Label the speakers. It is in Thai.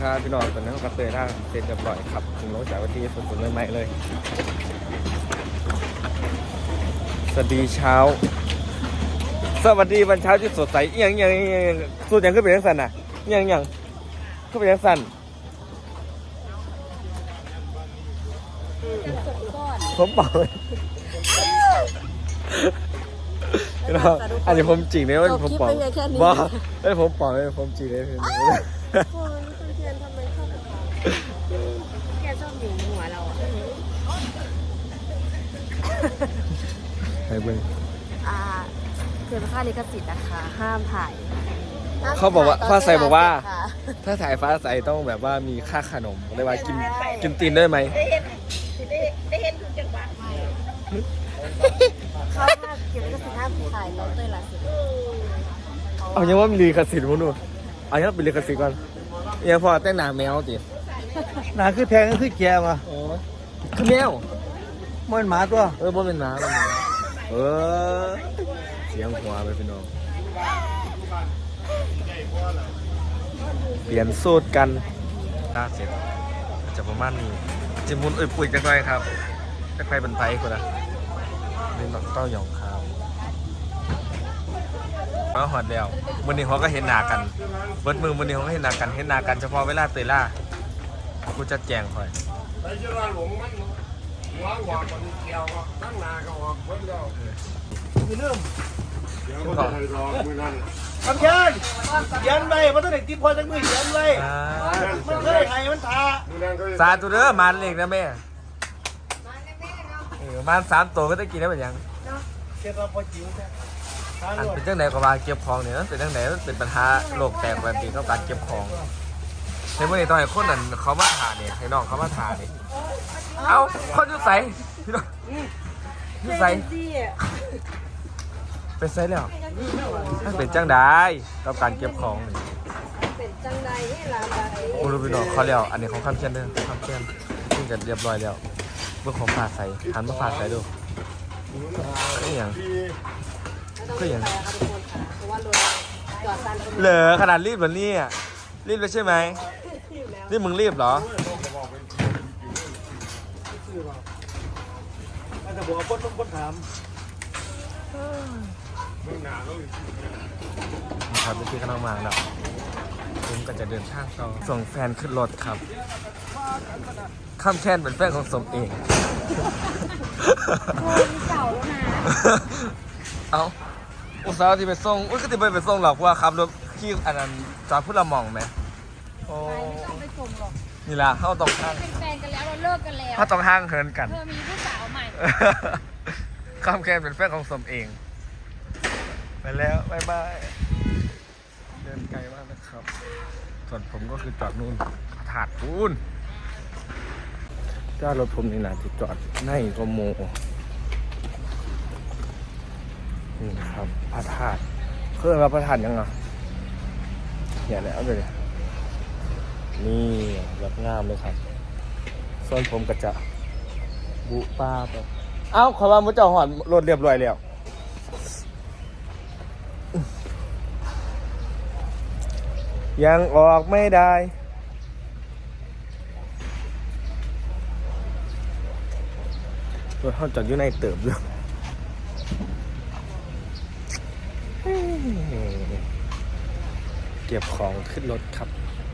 Speaker 1: ครับพี่น้องตอนนี้ก็เตยท่าเสร็จเรียบร้อยครับถึงรถจากวันที่สดๆใหม่ๆเลย สวัสดีเช้า สวัสดีวันเช้าที่สดใสเอียงเอียงเอียงสูตรยังขึ้นไปยังสันน่ะเอียงเอียงขึ้นไปยังสันผมเป่าเลยพี่น้องอันนี้ผมจริงเลยว่าผมเป่า
Speaker 2: เราคิดไปแค่นี้
Speaker 1: บ้าไอ้ยผมเป่าเลยผมจริงเลย
Speaker 2: แบบนั้นแกชอบหยุมหัวเราอะ
Speaker 1: ให้เบิ่ง
Speaker 2: อ่าเกินค่าลิขสิทธิ์นะคะ ห้ามถ่าย
Speaker 1: เขาบอกว่าฟ้าใสบอกว่า
Speaker 2: ค่ะ
Speaker 1: ถ้าถ่ายฟ้าใสต้องแบบว่ามีค่าขนมเรียกว่ากินกินตีนได้ไหม
Speaker 2: เขาห้ามเก็บลิขสิทธิ์ห้ามถ่ายน้องเต้ยล่ะสิ
Speaker 1: เอายังว่ามีลิขสิทธิ์มั้งหนูเอายังเป็นลิขสิทธิ์ก่อนยังพอแต่งหน้าแมวติ
Speaker 3: หนาคือแพงก็คือแกวะ
Speaker 1: โอ้คือแมว
Speaker 3: มันหมาตัว
Speaker 1: เออบ่เป็นหมาเป็นหมาเออ เสียงหัวไปพี่น้อง เปลี่ยนสูตรกันตาเสร็จจะประมาณนี้จะหมุนเอ้ยปุ๋ยจังไรครับจะใครเป็นไทยคนละนี่ดอกเต้าหยองขาวมาหอดแล้ววันนี้เขาก็เห็นหน้ากัน เบิดมือวันนี้เขาก็เห็นหน้ากัน เห็นหน้ากันเฉพาะเวลาเตยล่า กูจะแจงคอย
Speaker 4: ไปเจ้าหลวงมันหัวหัวมันเกี่ยวตั้งนาก็ออกเพิ่นแล้ว
Speaker 3: มีเรื่อง
Speaker 4: เดี๋ยวก็จะให้รอมือนั่น
Speaker 3: ทำยันยันไปมันต้องเด็กตีพอจังมือยันไปมันเคยให้มันทา
Speaker 4: มือนั่นก็
Speaker 1: สาธุเด้อมันเล็กนะแม่เออมันสามตัวก็ได้กินได้วเป็นยัง
Speaker 3: เก็บเราพอจิ๋วแค่
Speaker 1: อันเป็นจังไหนก็ว่าเก็บของเนี่ยมันเป็นจังไหนเป็นปัญหาโลกแตกแบบนี้กับการเก็บของ ในเมื่อนี้ตอนไหนคนนั้นเขามาถ่าเนี่ยให้น้องเขามาถ่าเนี่ยเอ้าคนอยุ่ใส่พี่น้องอยุ่ใส่เป็นไซแล้วมันเป็นจังได้กับการเก็บของนี่
Speaker 2: เป็นจังใดให้หลานบาดนี้
Speaker 1: โอ้รู้พี่น้องเขาแล้วอันนี้ของข้ามเชียนเด้อข้ามเชียนซึ่งจะเรียบร้อยแล้วเมื่อของฝาใส่หันมาฝาใส่ดูนี่อย่าง
Speaker 2: ไม่ต้องรีบไปค่ะทุกคนค่ะเพราะว่ารถจอดซันคน
Speaker 1: เหลือขนาดรีบแบบนี้อะรีบเลยใช่ไหม นี่มึงรีบเหรอ
Speaker 3: มันจะบอกว่าคนต้องคนถาม
Speaker 1: ครับเมื่อกี้กำลังมาแล้วผมก็จะเดินทางต่อส่งแฟนขึ้นรถครับ ข้ามแค้นเป็นแฟนของสมเอง
Speaker 2: เก่าแล้วนะ
Speaker 1: เอาอุตส่าห์ที่ไปส่งอุ้ยก็ที่ไปไปส่งหรอกเพราะว่าขับรถขี่อันนั้นจอดพุทธละหมองไหมโอ้
Speaker 2: ไม่ ต้องไปส่งหรอก
Speaker 1: นี่ล่ะเข้าตรงห้าง
Speaker 2: เป็นแฟนกันแล้วเราเลิกกันแล้ว
Speaker 1: เข้าตรงห้างเฮินกัน
Speaker 2: เธอมีผู้สาวใหม่
Speaker 1: ข้ามแค้นเป็นแฟนของสมเอง ไปแล้วบายบาย เดินไกลมากนะครับ ส่วนผมก็คือจอดนู่นถาดปูนจ้ารถผมนี่นะที่จอดในก็โมนี่นะครับพระธาตุเครื่องรับพระธาตุยังไงอย่าแล้วเลย นี่แบบงามเลยครับ ส่วนผมก็จะบุป้าไปเอ้าขอว่ามุจเจ้าหอนรถเรียบร้อยแล้วยังออกไม่ได้ รถเขาจอดอยู่ในเติบเลยเก็บของขึ้นรถครับ